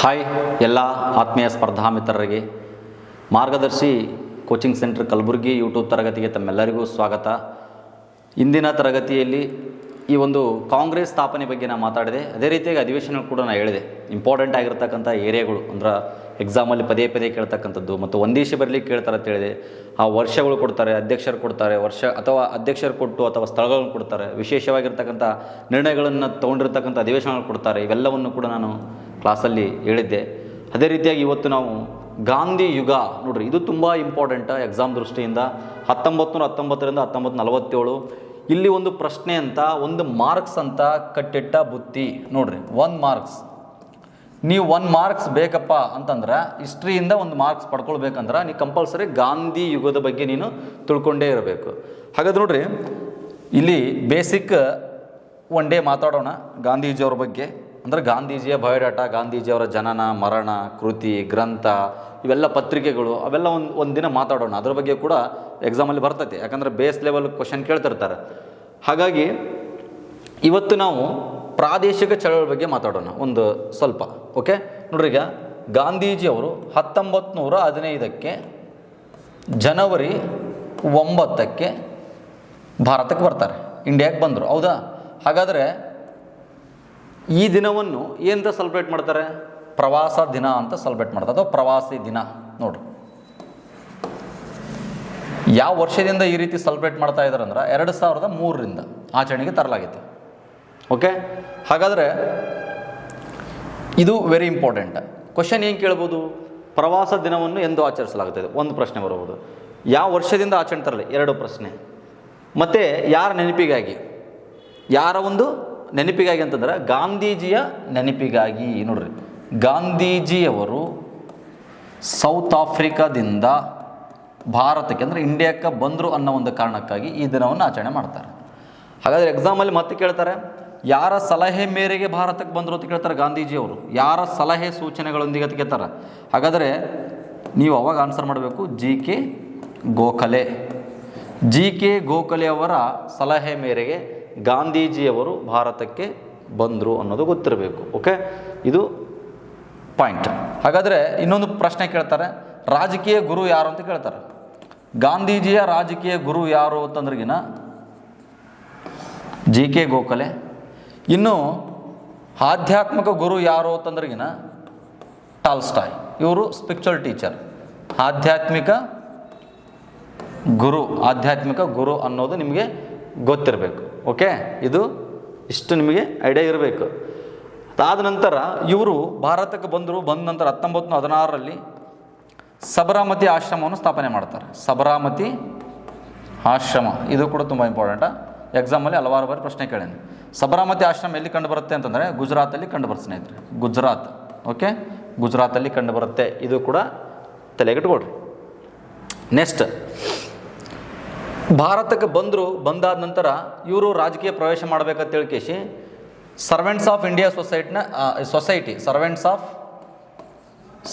Hi ಎಲ್ಲ ಆತ್ಮೀಯ ಸ್ಪರ್ಧಾ ಮಿತ್ರರಿಗೆ ಮಾರ್ಗದರ್ಶಿ, ಕೋಚಿಂಗ್ ಸೆಂಟರ್ ಕಲಬುರಗಿ ಯೂಟ್ಯೂಬ್ ತರಗತಿಗೆ ತಮ್ಮೆಲ್ಲರಿಗೂ ಸ್ವಾಗತ. ಇಂದಿನ ತರಗತಿಯಲ್ಲಿ ಈ ಒಂದು ಕಾಂಗ್ರೆಸ್ ಸ್ಥಾಪನೆ ಬಗ್ಗೆ ನಾನು ಮಾತಾಡಿದೆ. ಅದೇ ರೀತಿಯಾಗಿ ಅಧಿವೇಶನ ಕೂಡ ನಾನು ಹೇಳಿದೆ. ಇಂಪಾರ್ಟೆಂಟ್ ಆಗಿರ್ತಕ್ಕಂಥ ಏರಿಯಾಗಳು ಅಂದ್ರೆ ಎಕ್ಸಾಮಲ್ಲಿ ಪದೇ ಪದೇ ಕೇಳ್ತಕ್ಕಂಥದ್ದು ಮತ್ತು ಒಂದೇಶ ಬರಲಿಕ್ಕೆ ಕೇಳ್ತಾರೆ ಅಂತ ಹೇಳಿದೆ. ಆ ವರ್ಷಗಳು ಕೊಡ್ತಾರೆ, ಅಧ್ಯಕ್ಷರು ಕೊಡ್ತಾರೆ, ವರ್ಷ ಅಥವಾ ಅಧ್ಯಕ್ಷರು ಕೊಟ್ಟು ಅಥವಾ ಸ್ಥಳಗಳನ್ನು ಕೊಡ್ತಾರೆ, ವಿಶೇಷವಾಗಿರ್ತಕ್ಕಂಥ ನಿರ್ಣಯಗಳನ್ನು ತೊಗೊಂಡಿರ್ತಕ್ಕಂಥ ಅಧಿವೇಶನಗಳು ಕೊಡ್ತಾರೆ. ಇವೆಲ್ಲವನ್ನು ಕೂಡ ನಾನು ಕ್ಲಾಸಲ್ಲಿ ಹೇಳಿದ್ದೆ. ಅದೇ ರೀತಿಯಾಗಿ ಇವತ್ತು ನಾವು ಗಾಂಧಿ ಯುಗ ನೋಡ್ರಿ, ಇದು ತುಂಬ ಇಂಪಾರ್ಟೆಂಟ್ ಎಕ್ಸಾಮ್ ದೃಷ್ಟಿಯಿಂದ. ಹತ್ತೊಂಬತ್ತು ನೂರ ಹತ್ತೊಂಬತ್ತರಿಂದ ಹತ್ತೊಂಬತ್ತು ನಲವತ್ತೇಳು ಇಲ್ಲಿ ಒಂದು ಪ್ರಶ್ನೆ ಅಂತ, ಒಂದು ಮಾರ್ಕ್ಸ್ ಅಂತ ಕಟ್ಟಿಟ್ಟ ಬುತ್ತಿ. ನೋಡ್ರಿ ಒನ್ ಮಾರ್ಕ್ಸ್ ನೀವು ಒನ್ ಮಾರ್ಕ್ಸ್ ಬೇಕಪ್ಪ ಅಂತಂದ್ರೆ ಹಿಸ್ಟ್ರಿಯಿಂದ ಒಂದು ಮಾರ್ಕ್ಸ್ ಪಡ್ಕೊಳ್ಬೇಕಂದ್ರೆ ನೀವು ಕಂಪಲ್ಸರಿ ಗಾಂಧಿ ಯುಗದ ಬಗ್ಗೆ ನೀನು ತಿಳ್ಕೊಂಡೇ ಇರಬೇಕು. ಹಾಗಾದ್ರೆ ನೋಡ್ರಿ, ಇಲ್ಲಿ ಬೇಸಿಕ್ ಒನ್ ಡೇ ಮಾತಾಡೋಣ ಗಾಂಧೀಜಿಯವ್ರ ಬಗ್ಗೆ. ಅಂದರೆ ಗಾಂಧೀಜಿಯ ಬಯೋಡಾಟ ಗಾಂಧೀಜಿಯವರ ಜನನ, ಮರಣ, ಕೃತಿ, ಗ್ರಂಥ, ಇವೆಲ್ಲ ಪತ್ರಿಕೆಗಳು, ಅವೆಲ್ಲ ಒಂದು ಒಂದು ದಿನ ಮಾತಾಡೋಣ. ಅದ್ರ ಬಗ್ಗೆ ಕೂಡ ಎಕ್ಸಾಮಲ್ಲಿ ಬರ್ತೈತೆ. ಯಾಕಂದರೆ ಬೇಸ್ ಲೆವೆಲ್ ಕ್ವಶನ್ ಕೇಳ್ತಿರ್ತಾರೆ. ಹಾಗಾಗಿ ಇವತ್ತು ನಾವು ಪ್ರಾದೇಶಿಕ ಚಳವಳಿ ಬಗ್ಗೆ ಮಾತಾಡೋಣ. ಒಂದು ಸ್ವಲ್ಪ ಓಕೆ ನೋಡ್ರಿ ಈಗ ಗಾಂಧೀಜಿಯವರು ಹತ್ತೊಂಬತ್ತು ನೂರ ಹದಿನೈದಕ್ಕೆ ಜನವರಿ ಒಂಬತ್ತಕ್ಕೆ ಭಾರತಕ್ಕೆ ಬರ್ತಾರೆ. ಇಂಡಿಯಾಕ್ಕೆ ಬಂದರು. ಹೌದಾ? ಹಾಗಾದರೆ ಈ ದಿನವನ್ನು ಏನಂತ ಸೆಲೆಬ್ರೇಟ್ ಮಾಡ್ತಾರೆ? ಪ್ರವಾಸ ದಿನ ಅಂತ ಸೆಲೆಬ್ರೇಟ್ ಮಾಡ್ತಾರೆ. ಅಥವಾ ಪ್ರವಾಸಿ ದಿನ ನೋಡ್ರಿ. ಯಾವ ವರ್ಷದಿಂದ ಈ ರೀತಿ ಸೆಲೆಬ್ರೇಟ್ ಮಾಡ್ತಾ ಇದ್ದಾರೆ ಅಂದ್ರೆ ಎರಡು ಸಾವಿರದ ಮೂರರಿಂದ ಆಚರಣೆಗೆ ತರಲಾಗಿದೆ ಓಕೆ ಹಾಗಾದರೆ ಇದು ವೆರಿ ಇಂಪಾರ್ಟೆಂಟ್ ಕ್ವಶನ್ ಏನು ಕೇಳ್ಬೋದು? ಪ್ರವಾಸ ದಿನವನ್ನು ಎಂದು ಆಚರಿಸಲಾಗುತ್ತದೆ ಒಂದು ಪ್ರಶ್ನೆ ಬರಬಹುದು. ಯಾವ ವರ್ಷದಿಂದ ಆಚರಣೆ ತರಲಿ? ಎರಡು ಪ್ರಶ್ನೆ. ಮತ್ತು ಯಾರ ನೆನಪಿಗಾಗಿ? ಯಾರ ಒಂದು ನೆನಪಿಗಾಗಿ ಅಂತಂದ್ರೆ ಗಾಂಧೀಜಿಯ ನೆನಪಿಗಾಗಿ. ನೋಡ್ರಿ, ಗಾಂಧೀಜಿಯವರು ಸೌತ್ ಆಫ್ರಿಕಾದಿಂದ ಭಾರತಕ್ಕೆ ಅಂದರೆ ಇಂಡಿಯಾಕ್ಕೆ ಬಂದರು ಅನ್ನೋ ಒಂದು ಕಾರಣಕ್ಕಾಗಿ ಈ ದಿನವನ್ನು ಆಚರಣೆ ಮಾಡ್ತಾರೆ. ಹಾಗಾದರೆ ಎಕ್ಸಾಮಲ್ಲಿ ಮತ್ತೆ ಕೇಳ್ತಾರೆ, ಯಾರ ಸಲಹೆ ಮೇರೆಗೆ ಭಾರತಕ್ಕೆ ಬಂದರು ಅಂತ ಕೇಳ್ತಾರೆ ಗಾಂಧೀಜಿಯವರು. ಯಾರ ಸಲಹೆ ಸೂಚನೆಗಳೊಂದಿಗೆ ಅಂತ ಕೇಳ್ತಾರೆ. ಹಾಗಾದರೆ ನೀವು ಅವಾಗ ಆನ್ಸರ್ ಮಾಡಬೇಕು, G K Gokhale. G K Gokhale ಅವರ ಸಲಹೆ ಮೇರೆಗೆ ಗಾಂಧೀಜಿಯವರು ಭಾರತಕ್ಕೆ ಬಂದರು ಅನ್ನೋದು ಗೊತ್ತಿರಬೇಕು ಓಕೆ ಇದು ಪಾಯಿಂಟ್ ಹಾಗಾದರೆ ಇನ್ನೊಂದು ಪ್ರಶ್ನೆ ಕೇಳ್ತಾರೆ, ರಾಜಕೀಯ ಗುರು ಯಾರು ಅಂತ ಕೇಳ್ತಾರೆ. ಗಾಂಧೀಜಿಯ ರಾಜಕೀಯ ಗುರು ಯಾರು ಅಂತಂದ್ರಿಗಿನ ಜಿ ಕೆ ಗೋಖಲೆ, ಇನ್ನು ಆಧ್ಯಾತ್ಮಿಕ ಗುರು ಯಾರು ಅಂತಂದ್ರಿಗಿನ ಟಾಲ್ಸ್ಟಾಯ್, ಇವರು ಸ್ಪಿರಿಚುವಲ್ ಟೀಚರ್ ಆಧ್ಯಾತ್ಮಿಕ ಗುರು ಆಧ್ಯಾತ್ಮಿಕ ಗುರು ಅನ್ನೋದು ನಿಮಗೆ ಗೊತ್ತಿರಬೇಕು ಓಕೆ ಇದು ಇಷ್ಟು ನಿಮಗೆ ಐಡಿಯಾ ಇರಬೇಕು. ಅದಾದ ನಂತರ ಇವರು ಭಾರತಕ್ಕೆ ಬಂದರು, ಬಂದ ನಂತರ ಹತ್ತೊಂಬತ್ತು ನೂರ ಹದಿನಾರರಲ್ಲಿ ಸಬರಾಮತಿ ಆಶ್ರಮವನ್ನು ಸ್ಥಾಪನೆ ಮಾಡ್ತಾರೆ. ಸಬರಾಮತಿ ಆಶ್ರಮ, ಇದು ಕೂಡ ತುಂಬ ಇಂಪಾರ್ಟೆಂಟ ಎಕ್ಸಾಮಲ್ಲಿ ಹಲವಾರು ಬಾರಿ ಪ್ರಶ್ನೆ ಕೇಳೇನೆ ಸಬರಾಮತಿ ಆಶ್ರಮ ಎಲ್ಲಿ ಕಂಡು ಬರುತ್ತೆ ಅಂತಂದರೆ ಗುಜರಾತಲ್ಲಿ ಕಂಡು ಬರುತ್ತೆ ಸ್ನೇಹಿತರೆ. ಗುಜರಾತ್ ಓಕೆ ಗುಜರಾತಲ್ಲಿ ಕಂಡು ಬರುತ್ತೆ ಇದು ಕೂಡ ತಲೆಗಿಟ್ಕೊಳ್ರಿ ನೆಕ್ಸ್ಟ್ ಭಾರತಕ್ಕೆ ಬಂದರು, ಬಂದಾದ ನಂತರ ಇವರು ರಾಜಕೀಯ ಪ್ರವೇಶ ಮಾಡಬೇಕಂತ ಕೇಶಿ servants of India ಸೊಸೈಟಿನ society servants of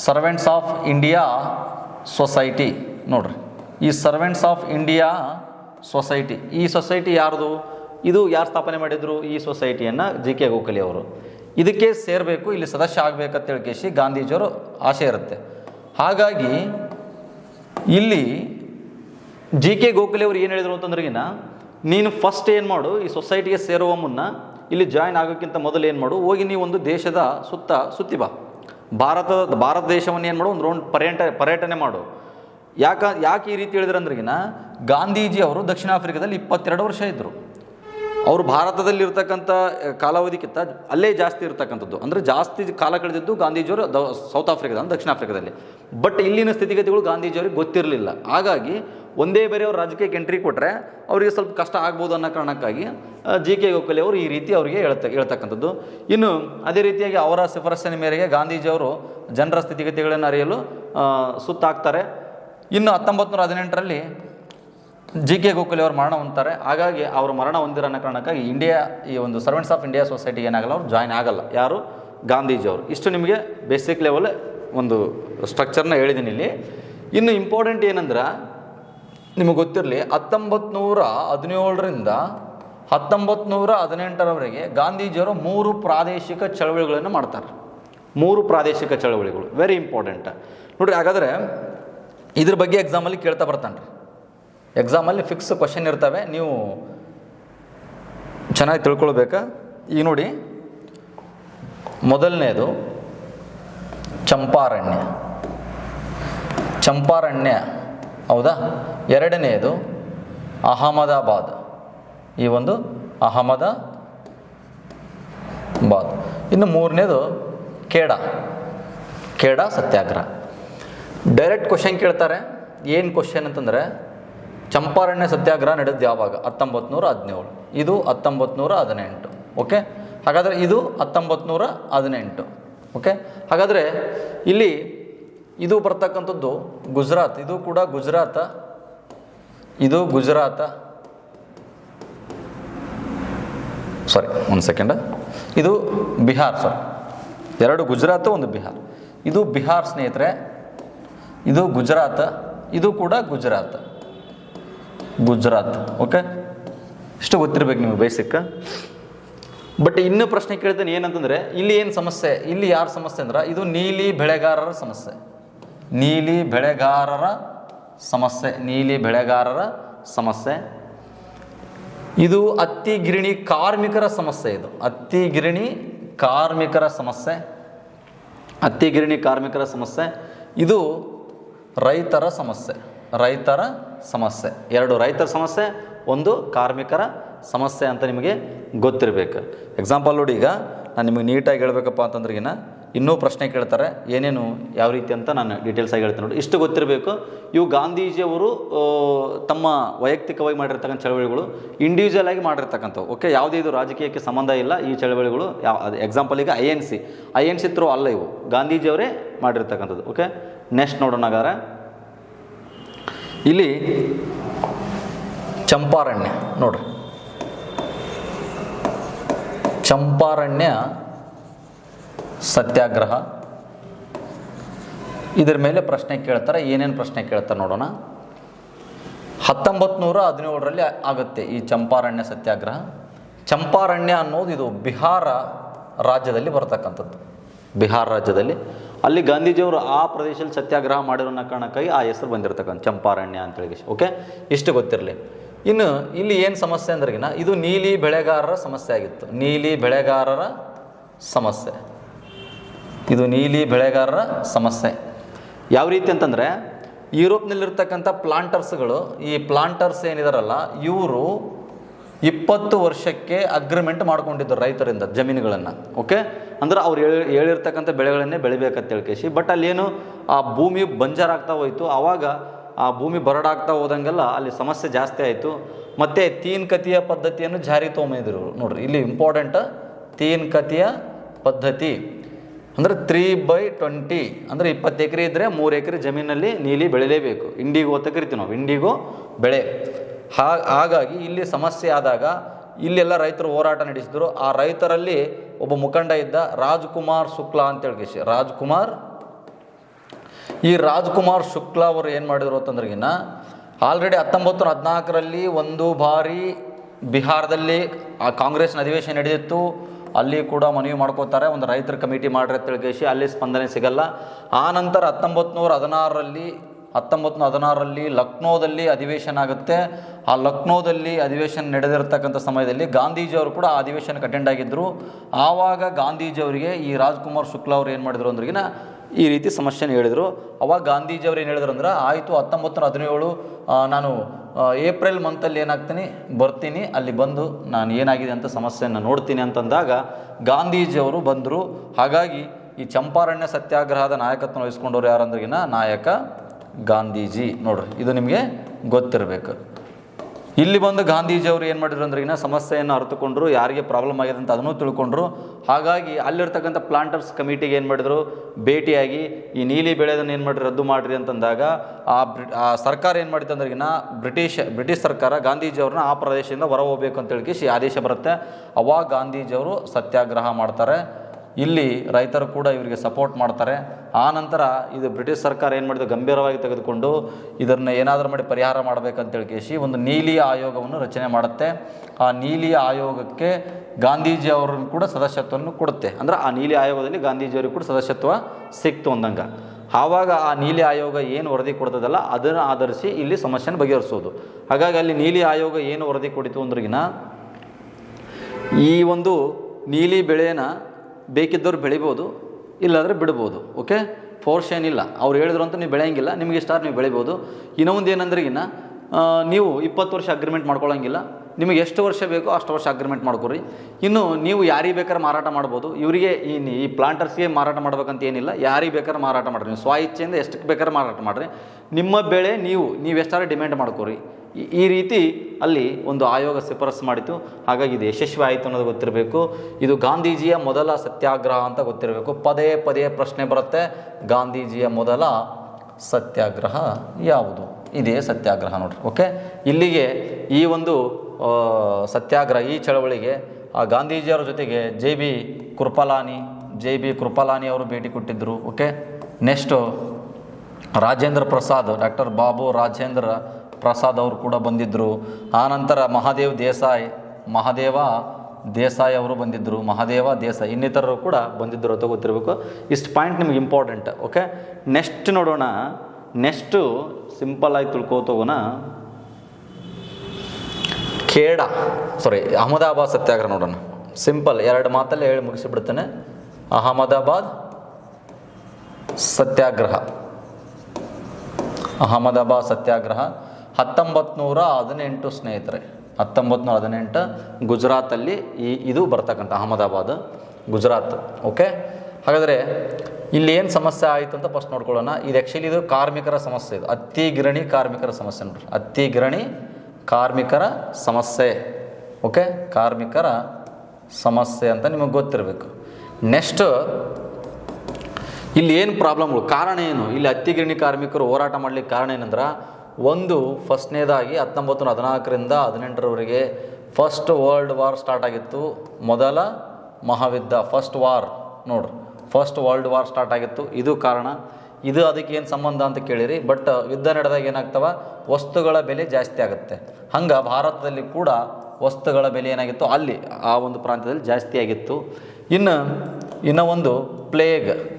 servants of India society ನೋಡ್ರಿ. ಈ ಸರ್ವೆಂಟ್ಸ್ ಆಫ್ ಇಂಡಿಯಾ ಸೊಸೈಟಿ ಈ ಸೊಸೈಟಿ ಯಾರ್ದು? ಇದು ಯಾರು ಸ್ಥಾಪನೆ ಮಾಡಿದರು? ಈ ಸೊಸೈಟಿಯನ್ನು ಜಿ ಕೆ ಗೋಖಲೆ ಅವರು. ಇದಕ್ಕೆ ಸೇರಬೇಕು, ಇಲ್ಲಿ ಸದಸ್ಯ ಆಗಬೇಕಂತ ಹೇಳ್ಕೇಶಿ ಗಾಂಧೀಜಿಯವರು ಆಸೆ ಇರುತ್ತೆ. ಹಾಗಾಗಿ ಇಲ್ಲಿ ಜಿ ಕೆ ಗೋಖಲೆ ಅವರು ಏನು ಹೇಳಿದರು ಅಂತಂದ್ರಿಗಿನ, ನೀನು ಫಸ್ಟ್ ಏನು ಮಾಡು, ಈ ಸೊಸೈಟಿಗೆ ಸೇರುವ ಮುನ್ನ ಇಲ್ಲಿ ಜಾಯ್ನ್ ಆಗೋಕ್ಕಿಂತ ಮೊದಲು ಏನು ಮಾಡು, ಹೋಗಿ ನೀವು ಒಂದು ದೇಶದ ಸುತ್ತ ಸುತ್ತಿ ಬಾ. ಭಾರತದ, ಭಾರತ ದೇಶವನ್ನು ಏನು ಮಾಡು, ಒಂದು ರೌಂಡ್ ಪರ್ಯಟ, ಪರ್ಯಟನೆ ಮಾಡು. ಯಾಕ, ಯಾಕೆ ಈ ರೀತಿ ಹೇಳಿದ್ರು ಅಂದ್ರಿಗಿನ, ಗಾಂಧೀಜಿ ಅವರು ದಕ್ಷಿಣ ಆಫ್ರಿಕಾದಲ್ಲಿ ಇಪ್ಪತ್ತೆರಡು ವರ್ಷ ಇದ್ದರು ಅವರು ಭಾರತದಲ್ಲಿ ಇರ್ತಕ್ಕಂಥ ಕಾಲಾವಧಿಗಿಂತ ಅಲ್ಲೇ ಜಾಸ್ತಿ ಇರ್ತಕ್ಕಂಥದ್ದು. ಅಂದರೆ ಜಾಸ್ತಿ ಕಾಲ ಕಳೆದಿದ್ದು ಗಾಂಧೀಜಿಯವರು ಸೌತ್ ಆಫ್ರಿಕಾದ ದಕ್ಷಿಣ ಆಫ್ರಿಕಾದಲ್ಲಿ. ಬಟ್ ಇಲ್ಲಿನ ಸ್ಥಿತಿಗತಿಗಳು ಗಾಂಧೀಜಿಯವರಿಗೆ ಗೊತ್ತಿರಲಿಲ್ಲ. ಹಾಗಾಗಿ ಒಂದೇ ಬೇರೆಯವ್ರು ರಾಜಕೀಯಕ್ಕೆ ಎಂಟ್ರಿ ಕೊಟ್ಟರೆ ಅವರಿಗೆ ಸ್ವಲ್ಪ ಕಷ್ಟ ಆಗ್ಬೋದು ಅನ್ನೋ ಕಾರಣಕ್ಕಾಗಿ ಜಿ ಕೆ ಗೋಖಲೆ ಅವರು ಈ ರೀತಿ ಅವರಿಗೆ ಹೇಳ್ತ, ಹೇಳ್ತಕ್ಕಂಥದ್ದು. ಇನ್ನು ಅದೇ ರೀತಿಯಾಗಿ ಅವರ ಶಿಫಾರಸಿನ ಮೇರೆಗೆ ಗಾಂಧೀಜಿಯವರು ಜನರ ಸ್ಥಿತಿಗತಿಗಳನ್ನು ಅರಿಯಲು ಸುತ್ತಾಕ್ತಾರೆ ಇನ್ನು ಹತ್ತೊಂಬತ್ತು ನೂರ ಹದಿನೆಂಟರಲ್ಲಿ ಜಿ ಕೆ ಗೋಖಲೆ ಅವರು ಮರಣ ಹೊಂದ್ತಾರೆ. ಹಾಗಾಗಿ ಅವರು ಮರಣ ಹೊಂದಿರೋ ಅನ್ನೋ ಕಾರಣಕ್ಕಾಗಿ ಇಂಡಿಯಾ ಈ ಒಂದು ಸರ್ವೆಂಟ್ಸ್ ಆಫ್ ಇಂಡಿಯಾ ಸೊಸೈಟಿಗೆ ಏನಾಗಲ್ಲ, ಅವ್ರು ಜಾಯ್ನ್ ಆಗಲ್ಲ. ಯಾರು? ಗಾಂಧೀಜಿಯವರು ಇಷ್ಟು ನಿಮಗೆ ಬೇಸಿಕ್ ಲೆವೆಲ್ ಒಂದು ಸ್ಟ್ರಕ್ಚರ್ನ ಹೇಳಿದ್ದೀನಿ ಇಲ್ಲಿ. ಇನ್ನು ಇಂಪಾರ್ಟೆಂಟ್ ಏನಂದ್ರೆ ನಿಮಗೆ ಗೊತ್ತಿರಲಿ ಹತ್ತೊಂಬತ್ತು ನೂರ ಹದಿನೇಳರಿಂದ ಹತ್ತೊಂಬತ್ತು ನೂರ ಹದಿನೆಂಟರವರೆಗೆ ಗಾಂಧೀಜಿಯವರು ಮೂರು ಪ್ರಾದೇಶಿಕ ಚಳವಳಿಗಳನ್ನು ಮಾಡ್ತಾರೆ. ಮೂರು ಪ್ರಾದೇಶಿಕ ಚಳವಳಿಗಳು ವೆರಿ ಇಂಪಾರ್ಟೆಂಟ್ ನೋಡಿರಿ ಹಾಗಾದರೆ ಇದ್ರ ಬಗ್ಗೆ ಎಕ್ಸಾಮಲ್ಲಿ ಕೇಳ್ತಾ ಬರ್ತಾನೆ ರೀ ಎಕ್ಸಾಮಲ್ಲಿ ಫಿಕ್ಸ್ ಕ್ವಶನ್ ಇರ್ತವೆ, ನೀವು ಚೆನ್ನಾಗಿ ತಿಳ್ಕೊಳ್ಬೇಕು. ಈಗ ನೋಡಿ, ಮೊದಲನೇದು ಚಂಪಾರಣ್ಯ. ಚಂಪಾರಣ್ಯ. ಹೌದಾ? ಎರಡನೆಯದು ಅಹಮದಾಬಾದ್. ಈ ಒಂದು ಅಹಮದಾಬಾದ್. ಇನ್ನು ಮೂರನೇದು ಕೇಡ ಕೇಡ ಸತ್ಯಾಗ್ರಹ. ಡೈರೆಕ್ಟ್ ಕ್ವಶನ್ ಕೇಳ್ತಾರೆ. ಏನು ಕ್ವಶನ್ ಅಂತಂದರೆ, ಚಂಪಾರಣ್ಯ ಸತ್ಯಾಗ್ರಹ ನಡೆದ ಯಾವಾಗ? ಹತ್ತೊಂಬತ್ತು ನೂರ ಹದಿನೇಳು. ಇದು ಹತ್ತೊಂಬತ್ತು ನೂರ ಹದಿನೆಂಟು. ಓಕೆ? ಹಾಗಾದರೆ ಇದು ಹತ್ತೊಂಬತ್ತು ನೂರ ಹದಿನೆಂಟು. ಓಕೆ? ಹಾಗಾದರೆ ಇಲ್ಲಿ ಇದು ಬರ್ತಕ್ಕಂಥದ್ದು ಗುಜರಾತ್, ಇದು ಕೂಡ ಗುಜರಾತ, ಇದು ಗುಜರಾತ. ಸಾರಿ ಒಂದು ಸೆಕೆಂಡ ಇದು ಬಿಹಾರ್ ಸರ್ ಎರಡು ಗುಜರಾತ್, ಒಂದು ಬಿಹಾರ್. ಇದು ಬಿಹಾರ್ ಸ್ನೇಹಿತರೆ, ಇದು ಗುಜರಾತ್, ಇದು ಕೂಡ ಗುಜರಾತ್. ಗುಜರಾತ್ ಓಕೆ ಇಷ್ಟು ಗೊತ್ತಿರ್ಬೇಕು ನಿಮಗೆ ಬೇಸಿಕ್ ಬಟ್ ಇನ್ನೂ ಪ್ರಶ್ನೆ ಕೇಳ್ತೇನೆ ಏನಂತಂದರೆ, ಇಲ್ಲಿ ಏನು ಸಮಸ್ಯೆ? ಇಲ್ಲಿ ಯಾರ ಸಮಸ್ಯೆ ಅಂದ್ರೆ, ಇದು ನೀಲಿ ಬೆಳೆಗಾರರ ಸಮಸ್ಯೆ. ನೀಲಿ ಬೆಳೆಗಾರರ ಸಮಸ್ಯೆ, ನೀಲಿ ಬೆಳೆಗಾರರ ಸಮಸ್ಯೆ. ಇದು ಅತ್ತಿ ಗಿರಣಿ ಕಾರ್ಮಿಕರ ಸಮಸ್ಯೆ ಇದು. ಅತ್ತಿ ಗಿರಣಿ ಕಾರ್ಮಿಕರ ಸಮಸ್ಯೆ. ಅತ್ತಿ ಗಿರಣಿ ಕಾರ್ಮಿಕರ ಸಮಸ್ಯೆ. ಇದು ರೈತರ ಸಮಸ್ಯೆ. ರೈತರ ಸಮಸ್ಯೆ. ಎರಡು ರೈತರ ಸಮಸ್ಯೆ, ಒಂದು ಕಾರ್ಮಿಕರ ಸಮಸ್ಯೆ ಅಂತ ನಿಮಗೆ ಗೊತ್ತಿರಬೇಕು. ಎಕ್ಸಾಂಪಲ್ ನೋಡಿ ಈಗ. ನಾನು ನಿಮಗೆ ನೀಟಾಗಿ ಹೇಳ್ಬೇಕಪ್ಪ ಅಂತಂದ್ರಿಗಿನ ಇನ್ನೂ ಪ್ರಶ್ನೆ ಕೇಳ್ತಾರೆ, ಏನೇನು, ಯಾವ ರೀತಿ ಅಂತ ನಾನು ಡೀಟೇಲ್ಸ್ ಆಗಿ ಹೇಳ್ತೀನಿ ನೋಡಿ. ಇಷ್ಟು ಗೊತ್ತಿರಬೇಕು. ಇವು ಗಾಂಧೀಜಿಯವರು ತಮ್ಮ ವೈಯಕ್ತಿಕವಾಗಿ ಮಾಡಿರ್ತಕ್ಕಂಥ ಚಳವಳಿಗಳು ಇಂಡಿವಿಜುವಲ್ ಆಗಿ ಮಾಡಿರ್ತಕ್ಕಂಥವು. ಓಕೆ ಯಾವುದೇ ಇದು ರಾಜಕೀಯಕ್ಕೆ ಸಂಬಂಧ ಇಲ್ಲ, ಈ ಚಳವಳಿಗಳು ಯಾವ ಅದು ಎಕ್ಸಾಂಪಲ್ ಈಗ I N C I N C through ಅಲ್ಲ ಇವು. ಗಾಂಧೀಜಿಯವರೇ ಮಾಡಿರ್ತಕ್ಕಂಥದ್ದು. ಓಕೆ ನೆಕ್ಸ್ಟ್ ನೋಡೋಣ ಹಾಗಾದ್ರೆ. ಇಲ್ಲಿ ಚಂಪಾರಣ್ಯ ನೋಡ್ರಿ. ಚಂಪಾರಣ್ಯ ಸತ್ಯಾಗ್ರಹ. ಇದರ ಮೇಲೆ ಪ್ರಶ್ನೆ ಕೇಳ್ತಾರೆ, ಏನೇನು ಪ್ರಶ್ನೆ ಕೇಳ್ತಾರೆ ನೋಡೋಣ. ಹತ್ತೊಂಬತ್ತು ನೂರ ಹದಿನೇಳರಲ್ಲಿ ಆಗುತ್ತೆ ಈ ಚಂಪಾರಣ್ಯ ಸತ್ಯಾಗ್ರಹ. ಚಂಪಾರಣ್ಯ ಅನ್ನೋದು ಇದು ಬಿಹಾರ ರಾಜ್ಯದಲ್ಲಿ ಬರತಕ್ಕಂಥದ್ದು. ಬಿಹಾರ ರಾಜ್ಯದಲ್ಲಿ. ಅಲ್ಲಿ ಗಾಂಧೀಜಿಯವರು ಆ ಪ್ರದೇಶದಲ್ಲಿ ಸತ್ಯಾಗ್ರಹ ಮಾಡಿರೋ ಕಾರಣಕ್ಕಾಗಿ ಆ ಹೆಸರು ಬಂದಿರತಕ್ಕಂಥ ಚಂಪಾರಣ್ಯ ಅಂತೇಳಿ ಓಕೆ? ಇಷ್ಟು ಗೊತ್ತಿರಲಿ. ಇನ್ನು ಇಲ್ಲಿ ಏನು ಸಮಸ್ಯೆ ಅಂದ್ರಗಿನ, ಇದು ನೀಲಿ ಬೆಳೆಗಾರರ ಸಮಸ್ಯೆ ಆಗಿತ್ತು. ನೀಲಿ ಬೆಳೆಗಾರರ ಸಮಸ್ಯೆ. ಇದು ನೀಲಿ ಬೆಳೆಗಾರರ ಸಮಸ್ಯೆ. ಯಾವ ರೀತಿ ಅಂತಂದರೆ ಯುರೋಪ್ನಲ್ಲಿರ್ತಕ್ಕಂಥ ಪ್ಲಾಂಟರ್ಸ್ಗಳು ಈ ಪ್ಲಾಂಟರ್ಸ್ ಏನಿದಾರಲ್ಲ ಇವರು ಇಪ್ಪತ್ತು ವರ್ಷಕ್ಕೆ ಅಗ್ರಿಮೆಂಟ್ ಮಾಡ್ಕೊಂಡಿದ್ದರು ರೈತರಿಂದ ಜಮೀನುಗಳನ್ನು ಓಕೆ? ಅಂದ್ರೆ ಅವ್ರು ಹೇಳಿ ಹೇಳಿರ್ತಕ್ಕಂಥ ಬೆಳೆಗಳನ್ನೇ ಬೆಳಿಬೇಕಂತ ಹೇಳ್ಕೇಶಿ ಬಟ್ ಅಲ್ಲೇನು ಆ ಭೂಮಿ ಬಂಜರಾಗ್ತಾ ಹೋಯಿತು. ಆವಾಗ ಆ ಭೂಮಿ ಬರಡಾಗ್ತಾ ಹೋದಂಗೆಲ್ಲ ಅಲ್ಲಿ ಸಮಸ್ಯೆ ಜಾಸ್ತಿ ಆಯಿತು. ಮತ್ತು ತೀನ್ ಕತಿಯ ಪದ್ಧತಿಯನ್ನು ಜಾರಿ ತೊಗೊಂಬಂದಿದ್ರು. ನೋಡ್ರಿ. ಇಲ್ಲಿ ಇಂಪಾರ್ಟೆಂಟ್ ತೀನ್ ಕತಿಯ ಪದ್ಧತಿ. ಅಂದರೆ ತ್ರೀ ಬೈ ಟ್ವೆಂಟಿ ಅಂದರೆ ಇಪ್ಪತ್ತು ಎಕರೆ ಇದ್ದರೆ ಮೂರು ಎಕರೆ ಜಮೀನಲ್ಲಿ ನೀಲಿ ಬೆಳಿಲೇಬೇಕು ಇಂಡಿಗೋ ಅಂತ ಕರಿತೀವಿ ನಾವು, ಇಂಡಿಗೋ ಬೆಳೆ. ಹಾಗಾಗಿ ಇಲ್ಲಿ ಸಮಸ್ಯೆ ಆದಾಗ ಇಲ್ಲೆಲ್ಲ ರೈತರು ಹೋರಾಟ ನಡೆಸಿದ್ರು. ಆ ರೈತರಲ್ಲಿ ಒಬ್ಬ ಮುಖಂಡ ಇದ್ದ ರಾಜ್ಕುಮಾರ್ ಶುಕ್ಲಾ ಅಂತ ಹೇಳಿ ರಾಜ್ಕುಮಾರ್? ಈ ರಾಜ್ಕುಮಾರ್ ಶುಕ್ಲಾ ಅವರು ಏನು ಮಾಡಿದರು ಅಂತಂದ್ರಿಗಿನ ಆಲ್ರೆಡಿ ಹತ್ತೊಂಬತ್ತು ನೂರ ಹದಿನಾಲ್ಕರಲ್ಲಿ ಒಂದು ಬಾರಿ ಬಿಹಾರದಲ್ಲಿ ಆ ಕಾಂಗ್ರೆಸ್ನ ಅಧಿವೇಶನ ನಡೆದಿತ್ತು. ಅಲ್ಲಿ ಕೂಡ ಮನವಿ ಮಾಡ್ಕೋತಾರೆ. ಒಂದು ರೈತರ ಕಮಿಟಿ ಮಾಡ್ರಿ ಅಂತ ತಿಳ್ಕೇಸಿ ಅಲ್ಲಿ ಸ್ಪಂದನೆ ಸಿಗಲ್ಲ. ಆ ನಂತರ ಹತ್ತೊಂಬತ್ತು ನೂರ ಹದಿನಾರರಲ್ಲಿ ಹತ್ತೊಂಬತ್ತು ನೂರ ಹದಿನಾರರಲ್ಲಿ ಲಕ್ನೋದಲ್ಲಿ ಅಧಿವೇಶನ ಆಗುತ್ತೆ. ಆ ಲಕ್ನೋದಲ್ಲಿ ಅಧಿವೇಶನ ನಡೆದಿರ್ತಕ್ಕಂಥ ಸಮಯದಲ್ಲಿ ಗಾಂಧೀಜಿಯವರು ಕೂಡ ಆ ಅಧಿವೇಶನಕ್ಕೆ ಅಟೆಂಡ್ ಆಗಿದ್ದರು ಆವಾಗ ಗಾಂಧೀಜಿಯವರಿಗೆ ಈ ರಾಜ್ಕುಮಾರ್ ಶುಕ್ಲಾ ಅವರು ಏನು ಮಾಡಿದರು ಅಂದ್ರಿಗಿನ ಈ ರೀತಿ ಸಮಸ್ಯೆನ ಹೇಳಿದರು. ಅವಾಗ ಗಾಂಧೀಜಿಯವರು ಏನು ಹೇಳಿದ್ರು ಅಂದ್ರೆ, ಆಯಿತು ಹತ್ತೊಂಬತ್ತು ನೂರ ಹದಿನೇಳು ನಾನು ಏಪ್ರಿಲ್ ಮಂತಲ್ಲಿ ಏನಾಗ್ತೀನಿ? ಬರ್ತೀನಿ. ಅಲ್ಲಿ ಬಂದು ನಾನು ಏನಾಗಿದೆ ಅಂತ ಸಮಸ್ಯೆಯನ್ನು ನೋಡ್ತೀನಿ ಅಂತಂದಾಗ ಗಾಂಧೀಜಿಯವರು ಬಂದರು. ಹಾಗಾಗಿ ಈ ಚಂಪಾರಣ್ಯ ಸತ್ಯಾಗ್ರಹದ ನಾಯಕತ್ವ ವಹಿಸ್ಕೊಂಡವ್ರು ಯಾರಂದ್ರಿಗಿನ ನಾಯಕ ಗಾಂಧೀಜಿ. ನೋಡ್ರಿ, ಇದು ನಿಮಗೆ ಗೊತ್ತಿರಬೇಕು. ಇಲ್ಲಿ ಬಂದು ಗಾಂಧೀಜಿಯವರು ಏನು ಮಾಡಿದ್ರು ಅಂದ್ರೆ ಇನ್ನ ಸಮಸ್ಯೆಯನ್ನು ಅರ್ಥಕೊಂಡ್ರು ಯಾರಿಗೆ ಪ್ರಾಬ್ಲಮ್ ಆಗಿದೆ ಅಂತ ಅದನ್ನು ತಿಳ್ಕೊಂಡ್ರು. ಹಾಗಾಗಿ ಅಲ್ಲಿರ್ತಕ್ಕಂಥ ಪ್ಲಾಂಟರ್ಸ್ ಕಮಿಟಿಗೆ ಏನು ಮಾಡಿದ್ರು, ಭೇಟಿಯಾಗಿ ಈ ನೀಲಿ ಬೆಳೆದನ್ನು ಏನು ಮಾಡಿರಿ, ರದ್ದು ಮಾಡಿರಿ ಅಂತಂದಾಗ ಆ ಆ ಸರ್ಕಾರ ಏನು ಮಾಡಿತ್ತು ಅಂದ್ರಿಗಿನ ಬ್ರಿಟಿಷ್ ಬ್ರಿಟಿಷ್ ಸರ್ಕಾರ ಗಾಂಧೀಜಿಯವ್ರನ್ನ ಆ ಪ್ರದೇಶದಿಂದ ಹೊರ ಹೋಗ್ಬೇಕು ಅಂತ ಹೇಳಿ ಆದೇಶ ಬರುತ್ತೆ. ಅವಾಗ ಗಾಂಧೀಜಿಯವರು ಸತ್ಯಾಗ್ರಹ ಮಾಡ್ತಾರೆ. ಇಲ್ಲಿ ರೈತರು ಕೂಡ ಇವರಿಗೆ ಸಪೋರ್ಟ್ ಮಾಡ್ತಾರೆ. ಆ ನಂತರ ಇದು ಬ್ರಿಟಿಷ್ ಸರ್ಕಾರ ಏನು ಮಾಡಿದೆ? ಗಂಭೀರವಾಗಿ ತೆಗೆದುಕೊಂಡು ಇದನ್ನು ಏನಾದರೂ ಮಾಡಿ ಪರಿಹಾರ ಮಾಡಬೇಕಂತೇಳಿ ಕೇಸಿ ಒಂದು ನೀಲಿ ಆಯೋಗವನ್ನು ರಚನೆ ಮಾಡುತ್ತೆ. ಆ ನೀಲಿ ಆಯೋಗಕ್ಕೆ ಗಾಂಧೀಜಿ ಅವರನ್ನು ಕೂಡ ಸದಸ್ಯತ್ವವನ್ನು ಕೊಡುತ್ತೆ. ಅಂದರೆ ಆ ನೀಲಿ ಆಯೋಗದಲ್ಲಿ ಗಾಂಧೀಜಿಯವ್ರಿಗೆ ಕೂಡ ಸದಸ್ಯತ್ವ ಸಿಕ್ತು ಅಂದಂಗೆ. ಆವಾಗ ಆ ನೀಲಿ ಆಯೋಗ ಏನು ವರದಿ ಕೊಡ್ತದಲ್ಲ, ಅದನ್ನು ಆಧರಿಸಿ ಇಲ್ಲಿ ಸಮಸ್ಯೆನ ಬಗೆಹರಿಸೋದು. ಹಾಗಾಗಿ ಅಲ್ಲಿ ನೀಲಿ ಆಯೋಗ ಏನು ವರದಿ ಕೊಡಿತು ಅಂದ್ರಿಗಿನ ಈ ಒಂದು ನೀಲಿ ಬೆಳೆನ ಬೇಕಿದ್ದವ್ರು ಬೆಳಿಬೋದು, ಇಲ್ಲಾದರೆ ಬಿಡ್ಬೋದು ಓಕೆ ಫೋರ್ಸ್ ಏನಿಲ್ಲ. ಅವ್ರು ಹೇಳಿದ್ರು ಅಂತ ನೀವು ಬೆಳೆಯಂಗಿಲ್ಲ, ನಿಮಗೆ ಇಷ್ಟ ನೀವು ಬೆಳಿಬೋದು. ಇನ್ನೂ ಒಂದು ಏನಂದ್ರೆ ಇನ್ನು ನೀವು ಇಪ್ಪತ್ತು ವರ್ಷ ಅಗ್ರಿಮೆಂಟ್ ಮಾಡ್ಕೊಳ್ಳೋಂಗಿಲ್ಲ ನಿಮಗೆ ಎಷ್ಟು ವರ್ಷ ಬೇಕೋ ಅಷ್ಟು ವರ್ಷ ಅಗ್ರಿಮೆಂಟ್ ಮಾಡ್ಕೊರಿ ಇನ್ನು ನೀವು ಯಾರಿಗೆ ಬೇಕಾದ್ರೆ ಮಾರಾಟ ಮಾಡ್ಬೋದು. ಇವರಿಗೆ ಈ ಈ ಪ್ಲಾಂಟರ್ಸ್ಗೆ ಮಾರಾಟ ಮಾಡ್ಬೇಕಂತ ಏನಿಲ್ಲ, ಯಾರಿಗೆ ಬೇಕಾದ್ರೆ ಮಾರಾಟ ಮಾಡಿರಿ. ನೀವು ಸ್ವ ಇಚ್ಛೆಯಿಂದ ಎಷ್ಟಕ್ಕೆ ಬೇಕಾದ್ರೆ ಮಾರಾಟ ಮಾಡಿರಿ. ನಿಮ್ಮ ಬೆಳೆ ನೀವು ನೀವು ಎಷ್ಟಾದ್ರೂ ಡಿಮ್ಯಾಂಡ್ ಮಾಡ್ಕೊರಿ. ಈ- ರೀತಿ ಅಲ್ಲಿ ಒಂದು ಆಯೋಗ ಶಿಫಾರಸು ಮಾಡಿತು ಹಾಗಾಗಿ ಇದು ಯಶಸ್ವಿ ಆಯಿತು ಅನ್ನೋದು ಗೊತ್ತಿರಬೇಕು. ಇದು ಗಾಂಧೀಜಿಯ ಮೊದಲ ಸತ್ಯಾಗ್ರಹ ಅಂತ ಗೊತ್ತಿರಬೇಕು. ಪದೇ ಪದೇ ಪ್ರಶ್ನೆ ಬರುತ್ತೆ, ಗಾಂಧೀಜಿಯ ಮೊದಲ ಸತ್ಯಾಗ್ರಹ ಯಾವುದು? ಇದೇ ಸತ್ಯಾಗ್ರಹ ನೋಡ್ರಿ. ಓಕೆ ಇಲ್ಲಿಗೆ ಈ ಒಂದು ಸತ್ಯಾಗ್ರಹ, ಈ ಚಳವಳಿಗೆ ಆ ಗಾಂಧೀಜಿಯವರ ಜೊತೆಗೆ J B Kripalani J B Kripalani ಅವರು ಭೇಟಿ ಕೊಟ್ಟಿದ್ದರು okay next Rajendra Prasad doctor Babu Rajendra Prasad ಅವರು ಕೂಡ ಬಂದಿದ್ದರು ಆನಂತರ ಮಹಾದೇವ್ ದೇಸಾಯಿ, ಮಹಾದೇವ ದೇಸಾಯಿ ಅವರು ಬಂದಿದ್ದರು ಮಹಾದೇವ ದೇಸಾಯಿ ಇನ್ನಿತರರು ಕೂಡ ಬಂದಿದ್ದರು ಅಂತ ಗೊತ್ತಿರಬೇಕು. ಇಷ್ಟು ಪಾಯಿಂಟ್ ನಿಮ್ಗೆ ಇಂಪಾರ್ಟೆಂಟ್ ಓಕೆ ನೆಕ್ಸ್ಟ್ ನೋಡೋಣ ನೆಕ್ಸ್ಟು ಸಿಂಪಲ್ ಆಗಿ ತಿಳ್ಕೋತ ಹೋಗೋಣ. ಖೇಡ ಸಾರಿ ಅಹಮದಾಬಾದ್ ಸತ್ಯಾಗ್ರಹ ನೋಡೋಣ. ಸಿಂಪಲ್ ಎರಡು ಮಾತಲ್ಲೇ ಹೇಳಿ ಮುಗಿಸಿಬಿಡ್ತೇನೆ. ಅಹಮದಾಬಾದ್ ಸತ್ಯಾಗ್ರಹ. ಅಹಮದಾಬಾದ್ ಸತ್ಯಾಗ್ರಹ. ಹತ್ತೊಂಬತ್ತು ನೂರ ಹದಿನೆಂಟು ಸ್ನೇಹಿತರೆ. ಹತ್ತೊಂಬತ್ತು ನೂರ ಹದಿನೆಂಟು ಗುಜರಾತಲ್ಲಿ ಈ ಇದು ಬರ್ತಕ್ಕಂಥ ಅಹಮದಾಬಾದ್, ಗುಜರಾತ್. ಓಕೆ ಹಾಗಾದರೆ ಇಲ್ಲಿ ಏನು ಸಮಸ್ಯೆ ಆಯಿತು ಅಂತ ಫಸ್ಟ್ ನೋಡ್ಕೊಳ್ಳೋಣ. ಇದು ಆ್ಯಕ್ಚುಲಿ ಇದು ಕಾರ್ಮಿಕರ ಸಮಸ್ಯೆ ಇದು. ಅತ್ತಿ ಗಿರಣಿ ಕಾರ್ಮಿಕರ ಸಮಸ್ಯೆ ನೋಡ್ರಿ. ಅತ್ತಿ ಗಿರಣಿ ಕಾರ್ಮಿಕರ ಸಮಸ್ಯೆ. ಓಕೆ ಕಾರ್ಮಿಕರ ಸಮಸ್ಯೆ ಅಂತ ನಿಮಗೆ ಗೊತ್ತಿರಬೇಕು. ನೆಕ್ಸ್ಟ್ ಇಲ್ಲಿ ಏನು ಪ್ರಾಬ್ಲಮ್ಗಳು ಕಾರಣ ಏನು? ಇಲ್ಲಿ ಅತ್ತಿಗಿರಣಿ ಕಾರ್ಮಿಕರು ಹೋರಾಟ ಮಾಡಲಿಕ್ಕೆ ಕಾರಣ ಏನಂದ್ರೆ ಒಂದು ಫಸ್ಟ್ನೇದಾಗಿ ಹತ್ತೊಂಬತ್ತು ನೂರ ಹದಿನಾಲ್ಕರಿಂದ ಹದಿನೆಂಟರವರೆಗೆ ಫಸ್ಟ್ ವರ್ಲ್ಡ್ ವಾರ್ ಸ್ಟಾರ್ಟ್ ಆಗಿತ್ತು. ಮೊದಲ ಮಹಾಯುದ್ಧ, ಫಸ್ಟ್ ವಾರ್. ನೋಡ್ರಿ, ಫಸ್ಟ್ ವರ್ಲ್ಡ್ ವಾರ್ ಸ್ಟಾರ್ಟ್ ಆಗಿತ್ತು. ಇದು ಕಾರಣ. ಇದು ಅದಕ್ಕೆ ಏನು ಸಂಬಂಧ ಅಂತ ಕೇಳಿರಿ. ಬಟ್ ಯುದ್ಧ ನಡೆದಾಗ ಏನಾಗ್ತವ? ವಸ್ತುಗಳ ಬೆಲೆ ಜಾಸ್ತಿ ಆಗುತ್ತೆ. ಹಂಗೆ ಭಾರತದಲ್ಲಿ ಕೂಡ ವಸ್ತುಗಳ ಬೆಲೆ ಏನಾಗಿತ್ತು? ಅಲ್ಲಿ, ಆ ಒಂದು ಪ್ರಾಂತ್ಯದಲ್ಲಿ ಜಾಸ್ತಿ ಆಗಿತ್ತು. ಇನ್ನು ಇನ್ನು ಒಂದು ಪ್ಲೇಗ್.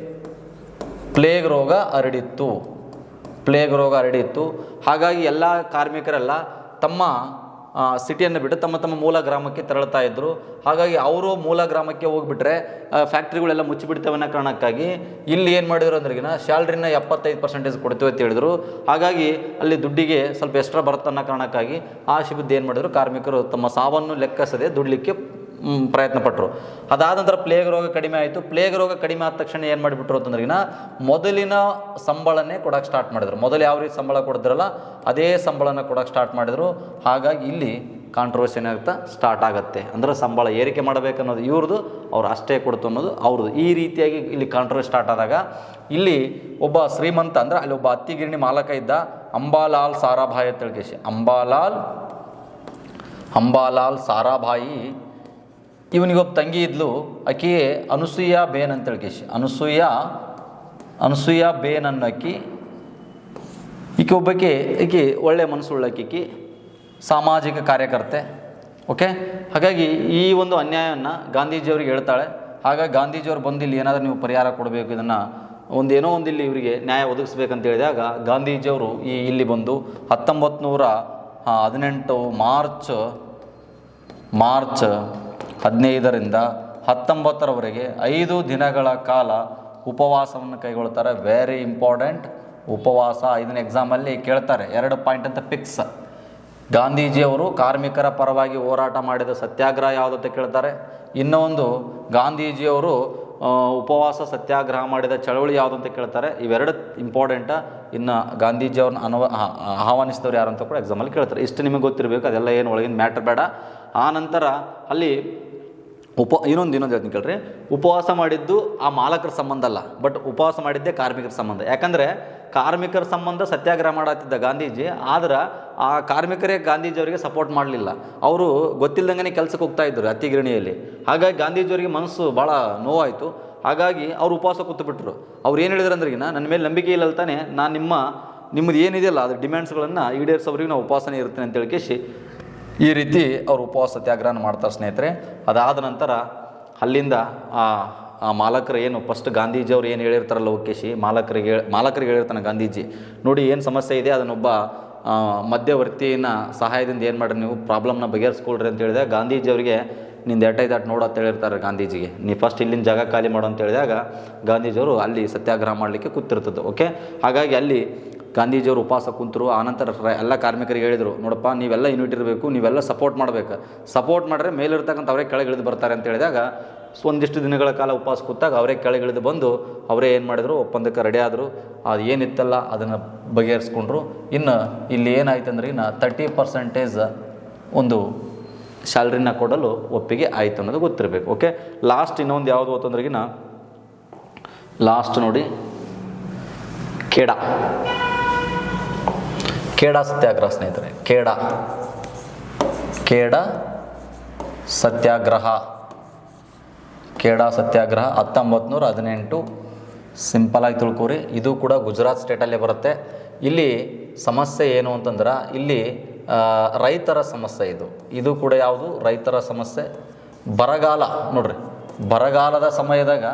ಪ್ಲೇಗ್ ರೋಗ ಹರಡಿತ್ತು. ಪ್ಲೇಗ್ ರೋಗ ಹರಡಿತ್ತು ಹಾಗಾಗಿ ಎಲ್ಲ ಕಾರ್ಮಿಕರೆಲ್ಲ ತಮ್ಮ ಸಿಟಿಯನ್ನು ಬಿಟ್ಟು ತಮ್ಮ ತಮ್ಮ ಮೂಲ ಗ್ರಾಮಕ್ಕೆ ತೆರಳುತ್ತಾ ಇದ್ದರು ಹಾಗಾಗಿ ಅವರು ಮೂಲ ಗ್ರಾಮಕ್ಕೆ ಹೋಗಿಬಿಟ್ರೆ ಫ್ಯಾಕ್ಟ್ರಿಗಳೆಲ್ಲ ಮುಚ್ಚಿಬಿಡ್ತವೆ ಅನ್ನೋ ಕಾರಣಕ್ಕಾಗಿ ಇಲ್ಲಿ ಏನು ಮಾಡಿದ್ರು ಅಂದ್ರಿಗಿನ ಸ್ಯಾಲ್ರಿನ ಎಪ್ಪತ್ತೈದು ಪರ್ಸೆಂಟೇಜ್ ಕೊಡ್ತೀವಿ ಅಂತ ಹೇಳಿದ್ರು. ಹಾಗಾಗಿ ಅಲ್ಲಿ ದುಡ್ಡಿಗೆ ಸ್ವಲ್ಪ ಎಕ್ಸ್ಟ್ರಾ ಬರುತ್ತೆ ಅನ್ನೋ ಕಾರಣಕ್ಕಾಗಿ ಆ ಶಿಬಿದ್ದು ಏನು ಮಾಡಿದ್ರು, ಕಾರ್ಮಿಕರು ತಮ್ಮ ಸಾವನ್ನು ಲೆಕ್ಕಿಸದೆ ದುಡ್ಲಿಕ್ಕೆ ಪ್ರಯತ್ನ ಪಟ್ಟರು ಅದಾದ ನಂತರ ಪ್ಲೇಗ್ ರೋಗ ಕಡಿಮೆ ಆಯಿತು. ಪ್ಲೇಗ್ ರೋಗ ಕಡಿಮೆ ಆದ ತಕ್ಷಣ ಏನು ಮಾಡಿಬಿಟ್ರು ಅಂತಂದ್ರಿಗಿನ ಮೊದಲಿನ ಸಂಬಳನೇ ಕೊಡೋಕೆ ಸ್ಟಾರ್ಟ್ ಮಾಡಿದ್ರು. ಮೊದಲು ಯಾವ ರೀತಿ ಸಂಬಳ ಕೊಡ್ತಿರಲ್ಲ ಅದೇ ಸಂಬಳನ ಕೊಡೋಕೆ ಸ್ಟಾರ್ಟ್ ಮಾಡಿದರು. ಹಾಗಾಗಿ ಇಲ್ಲಿ ಕಾಂಟ್ರವರ್ಸಿ ಏನಾಗುತ್ತಾ? ಸ್ಟಾರ್ಟ್ ಆಗುತ್ತೆ. ಅಂದರೆ ಸಂಬಳ ಏರಿಕೆ ಮಾಡಬೇಕನ್ನೋದು ಇವ್ರದ್ದು, ಅವ್ರು ಅಷ್ಟೇ ಕೊಡ್ತು ಅನ್ನೋದು ಅವ್ರದ್ದು. ಈ ರೀತಿಯಾಗಿ ಇಲ್ಲಿ ಕಾಂಟ್ರವರ್ಸಿ ಸ್ಟಾರ್ಟ್ ಆದಾಗ ಇಲ್ಲಿ ಒಬ್ಬ ಶ್ರೀಮಂತ, ಅಂದರೆ ಅಲ್ಲಿ ಒಬ್ಬ ಅತ್ತಿಗಿರಣಿ ಮಾಲಕ ಇದ್ದ ಅಂಬಾಲಾಲ್ ಸಾರಾಭಾಯಿ ಅಂತ ಅಂಬಾಲಾಲ್ ಅಂಬಾಲಾಲ್ ಸಾರಾಭಾಯಿ ಇವನಿಗೊಬ್ಬ ತಂಗಿ ಇದ್ಲು ಆಕೆಯೇ ಅನುಸೂಯ ಬೇನ್ ಅಂತ ಕೇಶಿ. ಅನುಸೂಯ ಅನುಸೂಯ ಬೇನ್ ಅನ್ನೋ ಅಕ್ಕಿ ಈಕೆ ಒಬ್ಬಕ್ಕೆ ಈಕೆ ಒಳ್ಳೆ ಮನಸ್ಸುಳ್ಳಕ್ಕಿ ಸಾಮಾಜಿಕ ಕಾರ್ಯಕರ್ತೆ, ಓಕೆ? ಹಾಗಾಗಿ ಈ ಒಂದು ಅನ್ಯಾಯವನ್ನು ಗಾಂಧೀಜಿಯವ್ರಿಗೆ ಹೇಳ್ತಾಳೆ. ಹಾಗಾಗಿ ಗಾಂಧೀಜಿಯವ್ರು ಬಂದು ಇಲ್ಲಿ ಏನಾದರೂ ನೀವು ಪರಿಹಾರ ಕೊಡಬೇಕು, ಇದನ್ನು ಒಂದೇನೋ ಒಂದು ಇಲ್ಲಿ ಇವರಿಗೆ ನ್ಯಾಯ ಒದಗಿಸ್ಬೇಕಂತ ಹೇಳಿದಾಗ ಗಾಂಧೀಜಿಯವರು ಈ ಇಲ್ಲಿ ಬಂದು ಹತ್ತೊಂಬತ್ತು ನೂರ ಹದಿನೆಂಟು ಮಾರ್ಚ್ ಮಾರ್ಚ್ ಹದಿನೈದರಿಂದ ಹತ್ತೊಂಬತ್ತರವರೆಗೆ ಐದು ದಿನಗಳ ಕಾಲ ಉಪವಾಸವನ್ನು ಕೈಗೊಳ್ತಾರೆ. ವೆರಿ ಇಂಪಾರ್ಟೆಂಟ್ ಉಪವಾಸ ಇದನ್ನ ಎಕ್ಸಾಮಲ್ಲಿ ಕೇಳ್ತಾರೆ. ಎರಡು ಪಾಯಿಂಟ್ ಅಂತ ಫಿಕ್ಸ್ ಗಾಂಧೀಜಿಯವರು ಕಾರ್ಮಿಕರ ಪರವಾಗಿ ಹೋರಾಟ ಮಾಡಿದ ಸತ್ಯಾಗ್ರಹ ಯಾವುದು ಅಂತ ಕೇಳ್ತಾರೆ. ಇನ್ನೊಂದು ಒಂದು, ಗಾಂಧೀಜಿಯವರು ಉಪವಾಸ ಸತ್ಯಾಗ್ರಹ ಮಾಡಿದ ಚಳವಳಿ ಯಾವುದು ಅಂತ ಕೇಳ್ತಾರೆ. ಇವೆರಡು ಇಂಪಾರ್ಟೆಂಟ ಇನ್ನು ಗಾಂಧೀಜಿಯವ್ರನ್ನ ಅನುವ ಆಹ್ವಾನಿಸಿದವರು ಯಾರು ಅಂತ ಕೂಡ ಎಕ್ಸಾಮಲ್ಲಿ ಕೇಳ್ತಾರೆ. ಇಷ್ಟು ನಿಮಗೆ ಗೊತ್ತಿರಬೇಕು, ಅದೆಲ್ಲ ಏನು ಒಳಗಿನ ಮ್ಯಾಟ್ರ್ ಬೇಡ. ಆ ನಂತರ ಅಲ್ಲಿ ಉಪ, ಇನ್ನೊಂದು ಇನ್ನೊಂದು ಹೇಳ್ತೀನಿ ಕೇಳ್ರಿ. ಉಪವಾಸ ಮಾಡಿದ್ದು ಆ ಮಾಲಕರ ಸಂಬಂಧ ಅಲ್ಲ ಬಟ್ ಉಪವಾಸ ಮಾಡಿದ್ದೇ ಕಾರ್ಮಿಕರ ಸಂಬಂಧ. ಯಾಕಂದರೆ ಕಾರ್ಮಿಕರ ಸಂಬಂಧ ಸತ್ಯಾಗ್ರಹ ಮಾಡತ್ತಿದ್ದ ಗಾಂಧೀಜಿ, ಆದ್ರೆ ಆ ಕಾರ್ಮಿಕರೇ ಗಾಂಧೀಜಿಯವರಿಗೆ ಸಪೋರ್ಟ್ ಮಾಡಲಿಲ್ಲ. ಅವರು ಗೊತ್ತಿಲ್ಲದಂಗೆ ಕೆಲಸಕ್ಕೆ ಹೋಗ್ತಾ ಇದ್ದರು ಅತ್ತಿಗಿರಣಿಯಲ್ಲಿ ಹಾಗಾಗಿ ಗಾಂಧೀಜಿಯವರಿಗೆ ಮನಸ್ಸು ಭಾಳ ನೋವಾಯಿತು. ಹಾಗಾಗಿ ಅವರು ಉಪವಾಸ ಕೂತ್ಬಿಟ್ರು. ಅವ್ರು ಏನು ಹೇಳಿದ್ರು ಅಂದ್ರೆ ನನ್ನ ಮೇಲೆ ನಂಬಿಕೆ ಇಲ್ಲ ತಾನೆ ನಾನು ನಿಮ್ಮ ನಿಮ್ಮದು ಏನಿದೆಯಲ್ಲ ಅದ್ರ ಡಿಮ್ಯಾಂಡ್ಸ್ಗಳನ್ನು ಈಡೇರಿಸೋವ್ರಿಗೆ ನಾವು ಉಪವಾಸನೇ ಇರ್ತೇನೆ ಅಂತ ಹೇಳ್ಕೇಸಿ ಈ ರೀತಿ ಅವರು ಉಪವಾಸ ಸತ್ಯಾಗ್ರಹನ ಮಾಡ್ತಾರೆ ಸ್ನೇಹಿತರೆ. ಅದಾದ ನಂತರ ಅಲ್ಲಿಂದ ಆ ಮಾಲಕರು ಏನು ಫಸ್ಟ್ ಗಾಂಧೀಜಿಯವ್ರು ಏನು ಹೇಳಿರ್ತಾರಲ್ಲ ಲೋಕೇಶಿ, ಮಾಲಕರಿಗೆ ಮಾಲಕರಿಗೆ ಹೇಳಿರ್ತಾನೆ ಗಾಂಧೀಜಿ, ನೋಡಿ ಏನು ಸಮಸ್ಯೆ ಇದೆ, ಅದನ್ನೊಬ್ಬ ಮಧ್ಯವರ್ತಿನ ಸಹಾಯದಿಂದ ಏನು ಮಾಡ್ರಿ ನೀವು ಪ್ರಾಬ್ಲಮ್ನ ಬಗೆಹರಿಸ್ಕೊಳ್ರಿ ಅಂತ ಹೇಳಿದಾಗ ಗಾಂಧೀಜಿಯವರಿಗೆ ನಿಂದು ಎಟ್ಟೈತೆ ಅಟ್ ನೋಡು ಅಂತ ಹೇಳಿರ್ತಾರೆ ಗಾಂಧೀಜಿಗೆ. ನೀ ಫಸ್ಟ್ ಇಲ್ಲಿಂದ ಜಾಗ ಖಾಲಿ ಮಾಡು ಅಂತ ಹೇಳಿದಾಗ ಗಾಂಧೀಜಿಯವರು ಅಲ್ಲಿ ಸತ್ಯಾಗ್ರಹ ಮಾಡಲಿಕ್ಕೆ ಕೂತಿರ್ತದೆ ಓಕೆ ಹಾಗಾಗಿ ಅಲ್ಲಿ ಗಾಂಧೀಜಿಯವರು ಉಪವಾಸ ಕುಂತರು ಆನಂತರ ಎಲ್ಲ ಕಾರ್ಮಿಕರಿಗೆ ಹೇಳಿದರು, ನೋಡಪ್ಪ, ನೀವೆಲ್ಲ ಯೂನಿಟ್ ಇರಬೇಕು, ನೀವೆಲ್ಲ ಸಪೋರ್ಟ್ ಮಾಡಬೇಕು. ಸಪೋರ್ಟ್ ಮಾಡಿದ್ರೆ ಮೇಲಿರ್ತಕ್ಕಂಥ ಅವರೇ ಕೆಳಗಿಳಿದು ಬರ್ತಾರೆ ಅಂತ ಹೇಳಿದಾಗ, ಒಂದಿಷ್ಟು ದಿನಗಳ ಕಾಲ ಉಪವಾಸ ಕೂತಾಗ ಅವರೇ ಕೆಳಗಿಳಿದು ಬಂದು, ಅವರೇ ಏನು ಮಾಡಿದರು, ಒಪ್ಪಂದಕ್ಕೆ ರೆಡಿ ಆದರು. ಅದು ಏನಿತ್ತಲ್ಲ, ಅದನ್ನು ಬಗೆಹರಿಸ್ಕೊಂಡ್ರು. ಇನ್ನು ಇಲ್ಲಿ ಏನಾಯ್ತು ಅಂದ್ರೆ ಇನ್ನು ತರ್ಟಿ ಪರ್ಸೆಂಟೇಜ್ ಒಂದು ಸ್ಯಾಲ್ರಿನ ಕೊಡಲು ಒಪ್ಪಿಗೆ ಆಯಿತು ಅನ್ನೋದು ಗೊತ್ತಿರಬೇಕು ಓಕೆ ಲಾಸ್ಟ್ ಇನ್ನೊಂದು ಯಾವುದು ಅಂತಂದ್ರೆಗಿನ ಲಾಸ್ಟ್ ನೋಡಿ ಕೇಡ ಕೇಡ ಸತ್ಯಾಗ್ರಹ ಸ್ನೇಹಿತರೆ, ಕೇಡ. ಕೇಡ ಸತ್ಯಾಗ್ರಹ. ಕೇಡ ಸತ್ಯಾಗ್ರಹ ಹತ್ತೊಂಬತ್ತು ನೂರ ಹದಿನೆಂಟು ಸಿಂಪಲಾಗಿ ತಿಳ್ಕೊರಿ. ಇದು ಕೂಡ ಗುಜರಾತ್ ಸ್ಟೇಟಲ್ಲೇ ಬರುತ್ತೆ. ಇಲ್ಲಿ ಸಮಸ್ಯೆ ಏನು ಅಂತಂದ್ರೆ, ಇಲ್ಲಿ ರೈತರ ಸಮಸ್ಯೆ ಇದು. ಇದು ಕೂಡ ಯಾವುದು? ರೈತರ ಸಮಸ್ಯೆ. ಬರಗಾಲ. ನೋಡ್ರಿ, ಬರಗಾಲದ ಸಮಯದಾಗ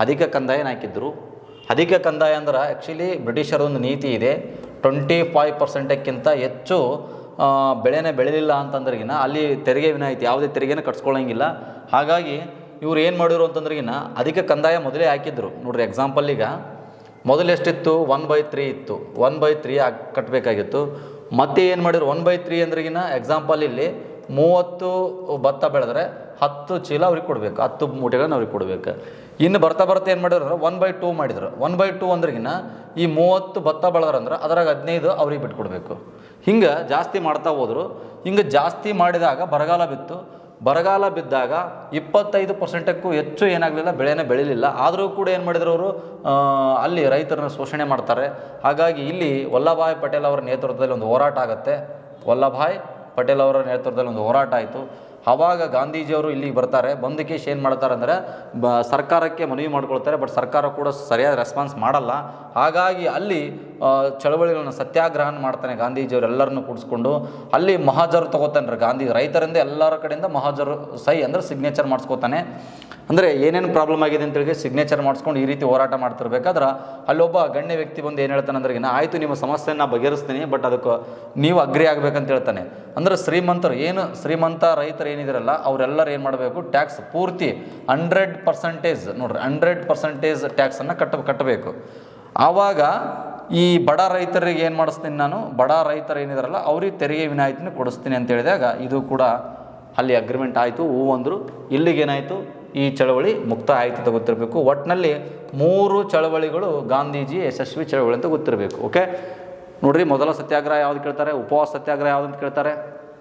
ಅಧಿಕ ಕಂದಾಯನ ಹಾಕಿದ್ರು. ಅಧಿಕ ಕಂದಾಯ ಅಂದ್ರೆ ಆ್ಯಕ್ಚುಲಿ ಬ್ರಿಟಿಷರದೊಂದು ನೀತಿ ಇದೆ. ಟ್ವೆಂಟಿ ಫೈವ್ ಪರ್ಸೆಂಟಕ್ಕಿಂತ ಹೆಚ್ಚು ಬೆಳೆನೇ ಬೆಳಿಲಿಲ್ಲ ಅಂತಂದ್ರಿಗಿನ ಅಲ್ಲಿ ತೆರಿಗೆ ವಿನಾಯಿತಿ, ಯಾವುದೇ ತೆರಿಗೆನ ಕಟ್ಸ್ಕೊಳ್ಳೋಂಗಿಲ್ಲ ಹಾಗಾಗಿ ಇವ್ರು ಏನು ಮಾಡಿದ್ರು ಅಂತಂದ್ರಗಿನ ಅಧಿಕ ಕಂದಾಯ ಮೊದಲೇ ಹಾಕಿದ್ರು. ನೋಡ್ರಿ ಎಕ್ಸಾಂಪಲ್ ಈಗ. ಮೊದಲು ಎಷ್ಟಿತ್ತು? ಒನ್ ಬೈ ತ್ರೀ ಇತ್ತು. ಒನ್ ಬೈ ತ್ರೀ ಆಗಿ ಕಟ್ಟಬೇಕಾಗಿತ್ತು ಮತ್ತೆ ಏನು ಮಾಡಿದ್ರು? ಒನ್ ಬೈ ತ್ರೀ ಅಂದ್ರಗಿನ ಎಕ್ಸಾಂಪಲ್ ಇಲ್ಲಿ ಮೂವತ್ತು ಭತ್ತ ಬೆಳೆದ್ರೆ ಹತ್ತು ಚೀಲ ಅವ್ರಿಗೆ ಕೊಡಬೇಕು. ಹತ್ತು ಮೂಟೆಗಳನ್ನ ಅವ್ರಿಗೆ ಕೊಡಬೇಕು. ಇನ್ನು ಬರ್ತಾ ಬರ್ತಾ ಏನು ಮಾಡಿದ್ರು ಒನ್ ಬೈ ಟೂ ಮಾಡಿದ್ರು. ಒನ್ ಬೈ ಟೂ ಅಂದ್ರಗಿನ ಈ ಮೂವತ್ತು ಭತ್ತ ಬೆಳೆದ್ರಂದ್ರೆ ಅದ್ರಾಗ ಹದಿನೈದು ಅವ್ರಿಗೆ ಬಿಟ್ಕೊಡ್ಬೇಕು. ಹಿಂಗೆ ಜಾಸ್ತಿ ಮಾಡ್ತಾ ಹೋದರು. ಹಿಂಗೆ ಜಾಸ್ತಿ ಮಾಡಿದಾಗ ಬರಗಾಲ ಬಿತ್ತು. ಬರಗಾಲ ಬಿದ್ದಾಗ ಇಪ್ಪತ್ತೈದು ಪರ್ಸೆಂಟಕ್ಕೂ ಹೆಚ್ಚು ಏನಾಗಲಿಲ್ಲ, ಬೆಳೆನೇ ಬೆಳಿಲಿಲ್ಲ. ಆದರೂ ಕೂಡ ಏನು ಮಾಡಿದ್ರು ಅವರು ಅಲ್ಲಿ ರೈತರನ್ನ ಶೋಷಣೆ ಮಾಡ್ತಾರೆ. ಹಾಗಾಗಿ ಇಲ್ಲಿ ವಲ್ಲಭಾಯ್ ಪಟೇಲ್ ಅವರ ನೇತೃತ್ವದಲ್ಲಿ ಒಂದು ಹೋರಾಟ ಆಗುತ್ತೆ. ವಲ್ಲಭಾಯ್ ಪಟೇಲ್ ಅವರ ನೇತೃತ್ವದಲ್ಲಿ ಒಂದು ಹೋರಾಟ ಆಯಿತು. ಆವಾಗ ಗಾಂಧೀಜಿಯವರು ಇಲ್ಲಿಗೆ ಬರ್ತಾರೆ ಬಂದಕೇಶ್ ಏನು ಮಾಡ್ತಾರೆ ಅಂದರೆ, ಬ, ಸರ್ಕಾರಕ್ಕೆ ಮನವಿ ಮಾಡ್ಕೊಳ್ತಾರೆ, ಬಟ್ ಸರ್ಕಾರ ಕೂಡ ಸರಿಯಾದ ರೆಸ್ಪಾನ್ಸ್ ಮಾಡಲ್ಲ. ಹಾಗಾಗಿ ಅಲ್ಲಿ ಚಳವಳಿಗಳನ್ನ ಸತ್ಯಾಗ್ರಹನ ಮಾಡ್ತಾನೆ ಗಾಂಧೀಜಿಯವರು ಎಲ್ಲರನ್ನು ಕೂಡಿಸ್ಕೊಂಡು, ಅಲ್ಲಿ ಮಹಾಜರು ತಗೋತಾನೆ ಗಾಂಧಿ ರೈತರಿಂದ ಎಲ್ಲರ ಕಡೆಯಿಂದ ಮಹಾಜರು ಸೈ ಅಂದ್ರೆ ಸಿಗ್ನೇಚರ್ ಮಾಡಿಸ್ಕೋತಾನೆ. ಅಂದರೆ ಏನೇನು ಪ್ರಾಬ್ಲಮ್ ಆಗಿದೆ ಅಂತೇಳಿ ಸಿಗ್ನೇಚರ್ ಮಾಡಿಸ್ಕೊಂಡು ಈ ರೀತಿ ಹೋರಾಟ ಮಾಡ್ತಿರ್ಬೇಕಾದ್ರೆ ಅಲ್ಲೊಬ್ಬ ಗಣ್ಯ ವ್ಯಕ್ತಿ ಬಂದು ಏನು ಹೇಳ್ತಾನೆ ಅಂದ್ರೆ ನಾ ಆಯಿತು ನಿಮ್ಮ ಸಮಸ್ಯೆಯನ್ನು ಬಗೆಹರಿಸ್ತೀನಿ ಬಟ್ ಅದಕ್ಕೆ ನೀವು ಅಗ್ರಿ ಆಗಬೇಕಂತ ಹೇಳ್ತಾನೆ. ಅಂದ್ರೆ ಶ್ರೀಮಂತರು ಏನು, ಶ್ರೀಮಂತ ರೈತರು ಏನಿದಿರಲ್ಲ, ಅವರೆಲ್ಲರೂ ಏನು ಮಾಡಬೇಕು ಟ್ಯಾಕ್ಸ್ ಪೂರ್ತಿ ಹಂಡ್ರೆಡ್ ಪರ್ಸೆಂಟೇಜ್ ನೋಡ್ರಿ ಹಂಡ್ರೆಡ್ ಪರ್ಸೆಂಟೇಜ್ ಟ್ಯಾಕ್ಸನ್ನು ಕಟ್ಟ, ಕಟ್ಟಬೇಕು. ಆವಾಗ ಈ ಬಡ ರೈತರಿಗೆ ಏನು ಮಾಡಿಸ್ತೀನಿ ನಾನು? ಬಡ ರೈತರು ಏನಿದಾರಲ್ಲ, ಅವ್ರಿಗೆ ತೆರಿಗೆ ವಿನಾಯಿತಿನ ಕೊಡಿಸ್ತೀನಿ ಅಂತ ಹೇಳಿದಾಗ ಇದು ಕೂಡ ಅಲ್ಲಿ ಅಗ್ರಿಮೆಂಟ್ ಆಯಿತು, ಹೂ ಅಂದರು. ಇಲ್ಲಿಗೇನಾಯಿತು? ಈ ಚಳವಳಿ ಮುಕ್ತ ಆಯಿತು ಅಂತ ಗೊತ್ತಿರಬೇಕು. ಒಟ್ಟಿನಲ್ಲಿ ಮೂರು ಚಳವಳಿಗಳು ಗಾಂಧೀಜಿ ಯಶಸ್ವಿ ಚಳವಳಿ ಅಂತ ಗೊತ್ತಿರಬೇಕು, ಓಕೆ? ನೋಡ್ರಿ, ಮೊದಲ ಸತ್ಯಾಗ್ರಹ ಯಾವ್ದು ಕೇಳ್ತಾರೆ? ಉಪವಾಸ ಸತ್ಯಾಗ್ರಹ ಯಾವ್ದು ಅಂತ ಕೇಳ್ತಾರೆ,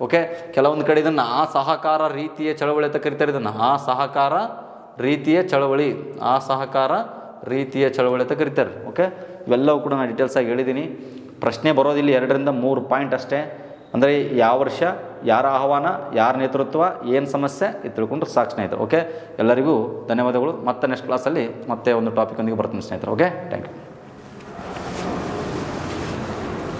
ಓಕೆ? ಕೆಲವೊಂದು ಕಡೆ ಇದನ್ನು ಆ ಸಹಕಾರ ರೀತಿಯ ಚಳವಳಿ ಅಂತ ಕರಿತಾರೆ ಇದನ್ನು. ಆ ಸಹಕಾರ ರೀತಿಯ ಚಳವಳಿ, ಆ ಸಹಕಾರ ರೀತಿಯ ಚಳವಳಿ ಅಂತ ಕರಿತಾರೆ, ಓಕೆ? ಇವೆಲ್ಲವೂ ಕೂಡ ನಾನು ಡೀಟೇಲ್ಸಾಗಿ ಹೇಳಿದ್ದೀನಿ ಪ್ರಶ್ನೆ ಬರೋದಿಲ್ಲ ಎರಡರಿಂದ ಮೂರು ಪಾಯಿಂಟ್ ಅಷ್ಟೇ. ಅಂದರೆ ಯಾವ ವರ್ಷ, ಯಾರ ಆಹ್ವಾನ, ಯಾರ ನೇತೃತ್ವ, ಏನು ಸಮಸ್ಯೆ, ಇದು ತಿಳ್ಕೊಂಡ್ರೆ ಸಾಕು ಸ್ನೇಹಿತರು ಓಕೆ ಎಲ್ಲರಿಗೂ ಧನ್ಯವಾದಗಳು. ಮತ್ತೆ ನೆಕ್ಸ್ಟ್ ಕ್ಲಾಸಲ್ಲಿ ಮತ್ತೆ ಒಂದು ಟಾಪಿಕ್ ಒಂದಿಗೆ ಬರ್ತೀನಿ ಸ್ನೇಹಿತರು ಓಕೆ ಥ್ಯಾಂಕ್ ಯು